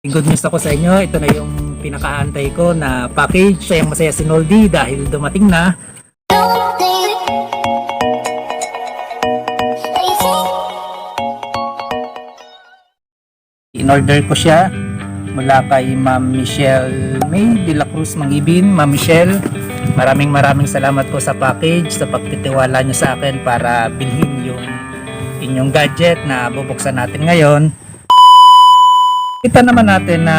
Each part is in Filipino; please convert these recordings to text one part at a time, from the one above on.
Good news ako sa inyo. Ito na yung pinakaantay ko na package. Sayang masaya si Noldy dahil dumating na. In-order ko siya mula kay Ma'am Michelle May de la Cruz Mangibin. Ma'am Michelle, maraming maraming salamat po sa package, sa pagtitiwala niyo sa akin para bilhin yung inyong gadget na bubuksan natin ngayon. Kita naman natin na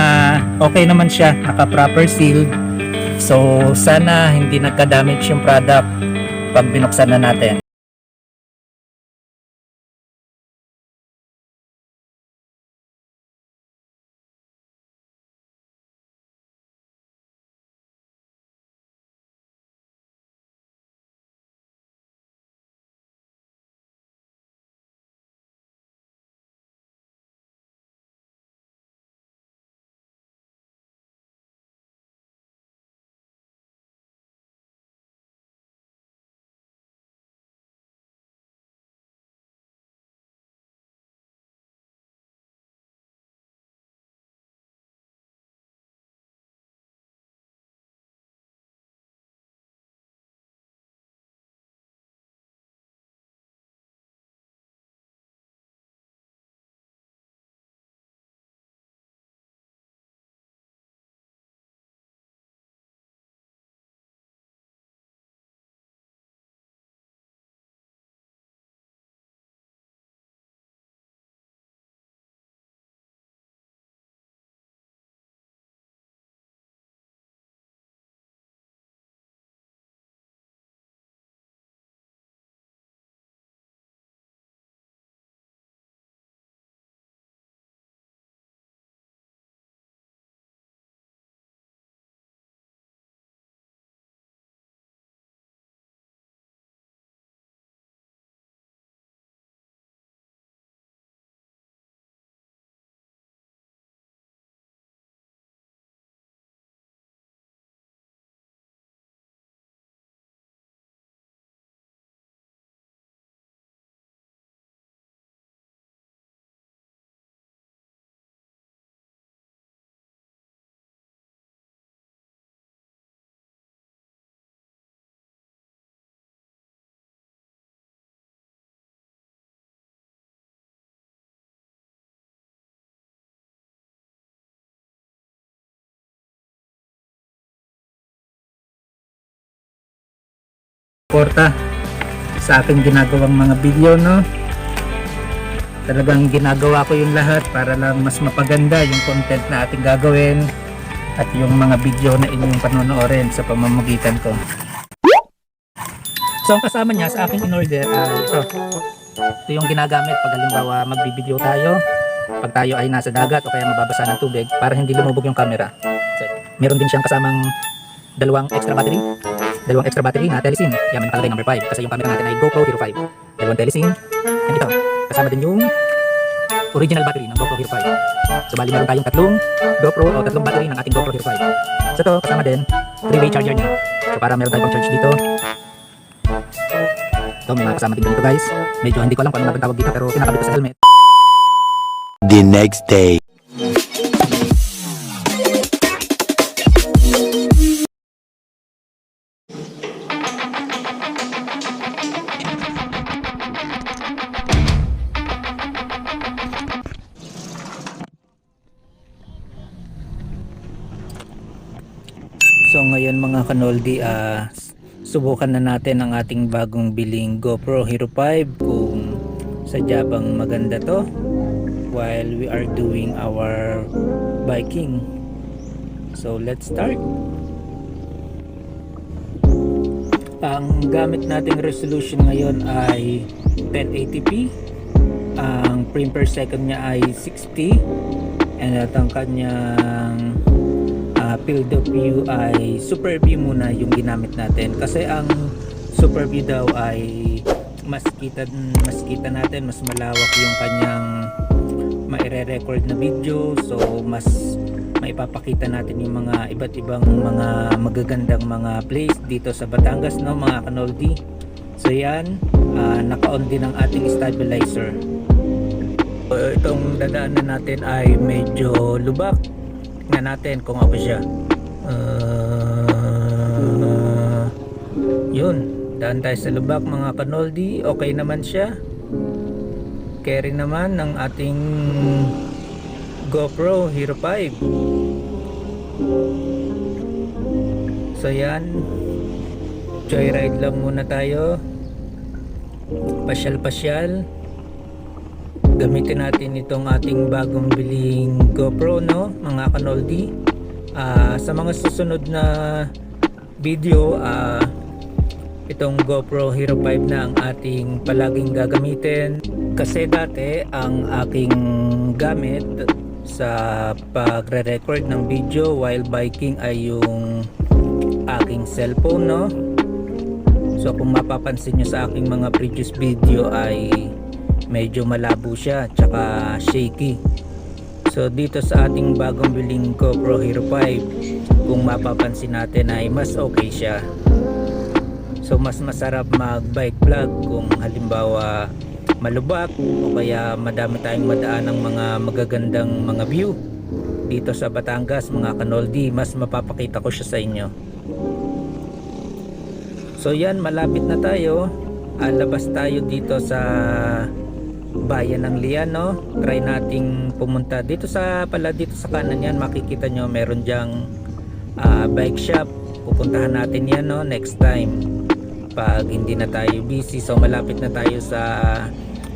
okay naman siya, naka-proper seal. So, sana hindi nagka-damage yung product pag binuksan na natin. Porta sa aking ginagawang mga video, no? Talagang ginagawa ko yung lahat para lang mas mapaganda yung content na ating gagawin at yung mga video na inyong panonoorin sa pamamagitan ko. So ang kasama niya sa aking in-order ay ito. Ito yung ginagamit pag halimbawa magbibideo tayo pag tayo ay nasa dagat o kaya mababasa ng tubig para hindi lumubog yung camera. So, meron din siyang kasamang dalawang extra battery dalawang extra battery na telesin. Yan, may nakalagay number 5 kasi yung camera natin ay GoPro Hero 5. Dalawang telesin. And ito, kasama din yung original battery ng GoPro Hero 5. So bali meron tayong tatlong GoPro o tatlong battery ng ating GoPro Hero 5. So ito, kasama din, 3-way charger niya. So para meron tayong charge dito. Ito, may mga kasama din ganito guys. Medyo hindi ko alam kung ano tawag dito pero kinakabit ko sa helmet. The next day. Ngayon mga kanoldi, ah, subukan na natin ang ating bagong biling GoPro Hero 5 kung sadya maganda to while we are doing our biking. So let's start. Ang gamit nating resolution ngayon ay 1080p. Ang frame per second niya ay 60 and at ang kanyang uh, field of view ay super view muna yung ginamit natin. Kasi ang super view daw ay mas kita mas kita natin mas malawak yung kanyang maire-record na video. So mas maipapakita natin yung mga iba't ibang mga magagandang mga place dito sa Batangas no mga kanoldi. So yan ah, naka-on din ang ating stabilizer. Uh, itong dadaanan natin ay medyo lubak. Tingnan natin kung ako siya. Uh, yun. Daan tayo sa lubak mga kanoldi. Okay naman siya. Carry naman ng ating GoPro Hero 5. So yan. Joyride lang muna tayo. Pasyal-pasyal gamitin natin itong ating bagong biling GoPro no mga kanoldi. Ah, sa mga susunod na video ah, itong GoPro Hero 5 na ang ating palaging gagamitin. Kasi dati ang aking gamit sa pagre-record ng video while biking ay yung aking cellphone no? So kung mapapansin nyo sa aking mga previous video ay medyo malabo siya tsaka shaky. So dito sa ating bagong biling GoPro Hero 5 kung mapapansin natin ay mas okay siya. So mas masarap mag bike vlog kung halimbawa malubak o kaya madami tayong madaan ng mga magagandang mga view. Dito sa Batangas mga kanoldi mas mapapakita ko siya sa inyo. So yan malapit na tayo. Ah, labas tayo dito sa bayan ng Lian no? Try nating pumunta dito sa pala dito sa kanan yan. Makikita nyo meron dyang ah, bike shop. Pupuntahan natin yan no? Next time. Pag hindi na tayo busy so malapit na tayo sa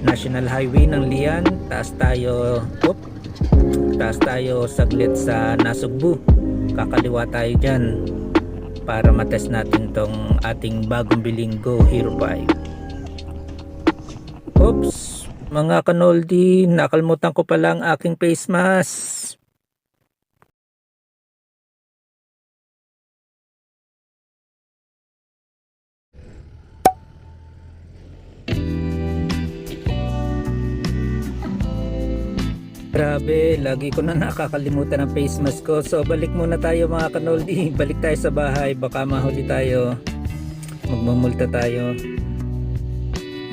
National Highway ng Lian. Taas tayo oop, taas tayo saglit sa Nasugbu. Kakaliwa tayo dyan para matest natin tong ating bagong biling Go Hero 5 Oops mga kanoldi, nakalimutan ko pala ang aking face mask. Grabe, lagi ko na nakakalimutan ang face mask ko. So balik muna tayo mga kanoldi. Balik tayo sa bahay, baka mahuli tayo. Magmumulta tayo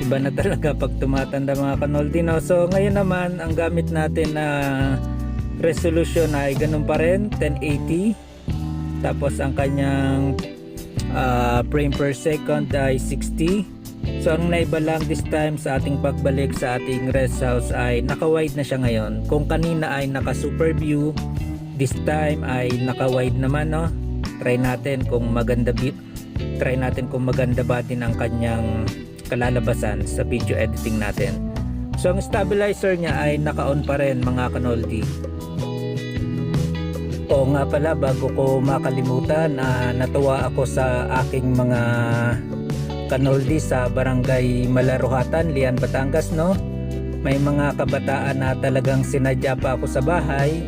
iba na talaga pag tumatanda mga kanoldi no? so ngayon naman ang gamit natin na resolution ay ganun pa rin 1080 tapos ang kanyang ah, frame per second ay 60 so ang naiba lang this time sa ating pagbalik sa ating rest house ay naka wide na siya ngayon. Kung kanina ay naka super view this time ay naka wide naman no? Try natin kung maganda try natin kung maganda ba din ang kanyang kalalabasan sa video editing natin. So ang stabilizer niya ay naka-on pa rin mga kanoldi. O nga pala bago ko makalimutan, ah, natuwa ako sa aking mga kanoldi sa barangay Malaruhatan, Lian, Batangas no. May mga kabataan na talagang sinadya pa ako sa bahay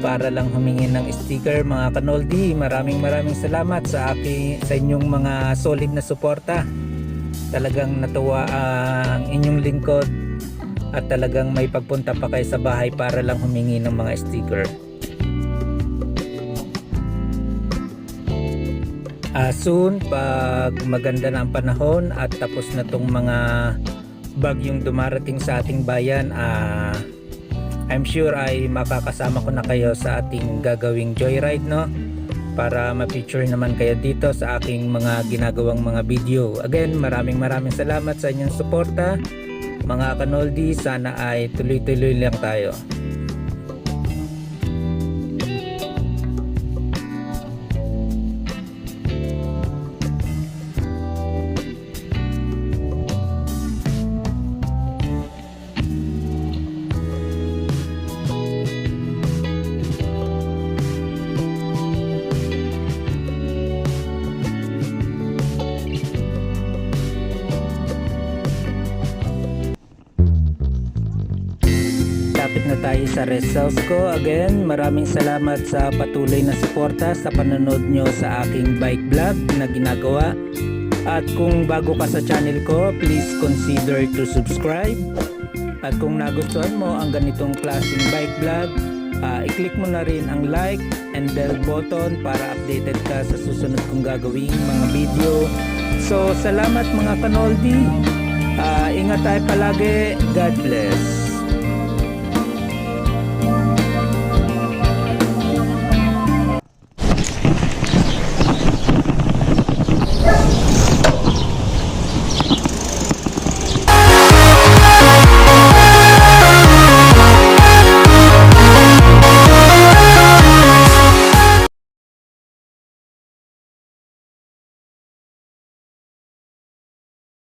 para lang humingi ng sticker mga kanoldi. Maraming maraming salamat sa aking sa inyong mga solid na suporta talagang natuwa ang inyong lingkod at talagang may pagpunta pa kayo sa bahay para lang humingi ng mga sticker. Ah, soon, pag maganda na ang panahon at tapos na tong mga bagyong dumarating sa ating bayan, ah, I'm sure ay makakasama ko na kayo sa ating gagawing joyride, no? Para ma-feature naman kayo dito sa aking mga ginagawang mga video. Again, maraming maraming salamat sa inyong suporta. Mga kanoldi, sana ay tuloy-tuloy lang tayo. Lapit na tayo sa house ko. Again, maraming salamat sa patuloy na suporta sa panonood nyo sa aking bike vlog na ginagawa. At kung bago ka sa channel ko, please consider to subscribe. At kung nagustuhan mo ang ganitong klaseng bike vlog, ah, i-click mo na rin ang like and bell button para updated ka sa susunod kong gagawing mga video. So, salamat mga kanoldi. Ah, ingat tayo palagi. God bless.